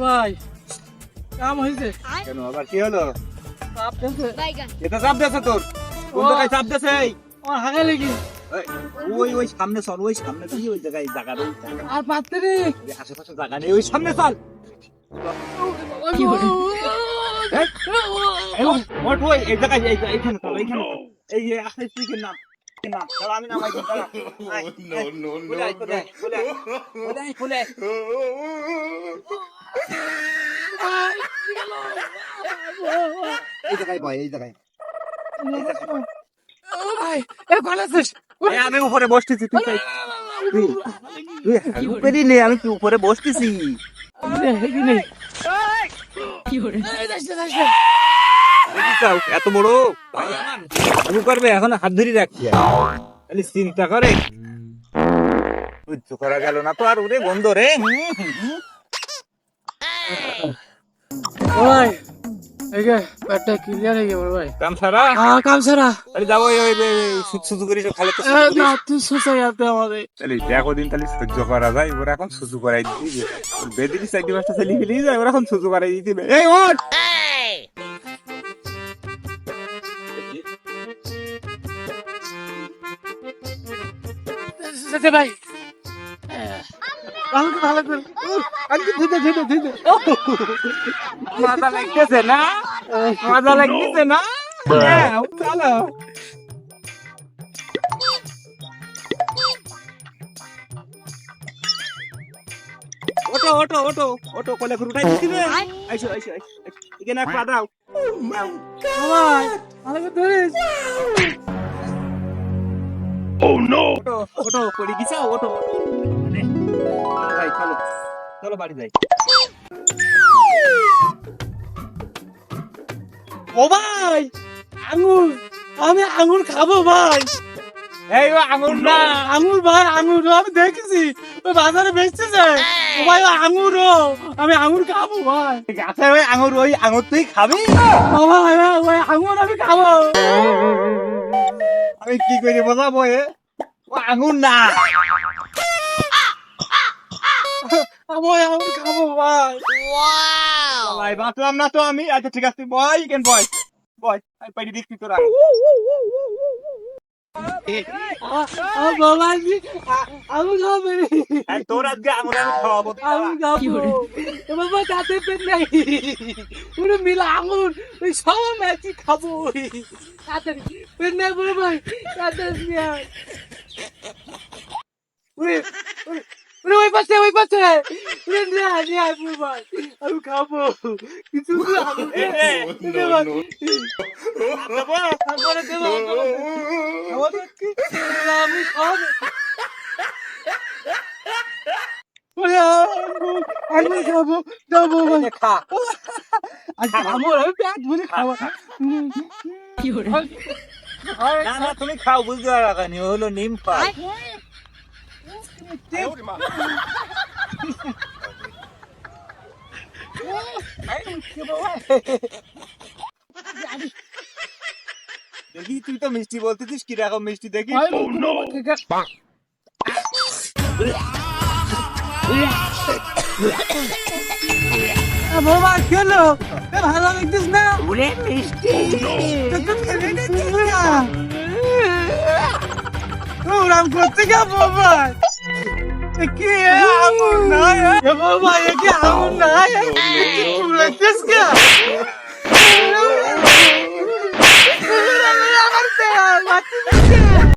ভাই কাম হয়েছে কেন আবার কি হলো? চাপ দিয়েছে। এটা চাপ দেছে তোর। কোন ও। জায়গায় চাপ দেছে এই? আমার হাগে লেগে ওই, ওই সামনে চল ওই সামনে তুই ওই জায়গায় জায়গা ওই আর পাত্রে রে আশেপাশে জায়গা নেই ওই সামনে চল। কি করে এই, এই, ওঠ, ওই, এই জায়গায় এই এইখানে চল এইখানে এই যে স্ত্রীকে নাম? আমি নামাই দিই, এই জায়গায় এই জায়গায়। আমি উপরে বসতেছি তুই তাই- তুই তুই উপরেই নে আমি তুই উপরে বসতেছি? কি এত বড়? আমি করবে এখন হাত ধরে রাখছি। খালি চিন্তা করে। সহ্য করা গেল না তো আর ওরে গন্ধ রে। ভাই এই যে পেটটা ক্লিয়ার হয়ে গেল ভাই। কাম সারা হ্যাঁ কাম সারা তাহলে যাব ওই ওই সুসু করি খালে তো না তুই সুসে যাতে আমাদের তাহলে দেখো দিন তাহলে সহ্য করা যায়? ওরা এখন সুসু করাই দিবি। বেদিলি সাইড মাসটা ফেলি যায় ওরা এখন সুসু করাই দিতে এই ভাই ভালো ভালো করে আজকে ধুতে ধুতে ধুতে মজা লাগতেছে না মজা লাগতেছে না হ্যাঁ, চলো ওটো ওটো ওটো ওটো কোলে করে উঠাই দিছি রে আইসো আইসো আইসো এখানে পা দাও। ভাই করে ধরিস মানে, ভাই চলো চলো বাড়ি যাই। ও ভাই আঙুর আমি আঙুর খাব ভাই। এই ও আঙুর না। আঙুর ভাই আঙুর আমি দেখেছি ওই বাজারে বেচতেছে। ও ভাই ও আঙুর ও। আমি আঙুর খাব ভাই। গাছে ওই আঙুর ওই আঙুর তুই খাবি? ও ভাই ওই আঙুর আমি খাব। আমি কি করে বোঝাবো এ? ও আঙুর না। আমি ওই আঙুর খাব ভাই। ভাই বাঁচলাম না তো আমি। আচ্ছা ঠিক আছে বয় কেন বয় বয় আমি পাইনি দিচ্ছি তোরা। বাবা তোর আজকে আঙুর আমি খাওয়াবো আমি খাব। ভাই তাতে পেট নাই। পুরো মিলা আঙুর ওই সব ম্যাচই খাব। তাড়াতাড়ি পেট নাই বলে ভাই। তাড়াতাড়ি নিয়ে আয়। ওরে, ওরে, ওরে, ওই পাশে ওই পাশে। আমি খাব। কিছু? আমি খাব। খাব যাব খা। আচ্ছা আমার আমি পেট ভরে খাব। কি না না তুমি খাও বুঝতে পারো হলো নিম ফল দেখি তুই তো মিষ্টি বলতেছিস কীরকম মিষ্টি দেখি? বাবা খেলো ভালো লাগতিস না? মিষ্টি। ওরাম করতে গা বাবা? কি আঙুর না বাবা একে আঙুর না লাগতিস কা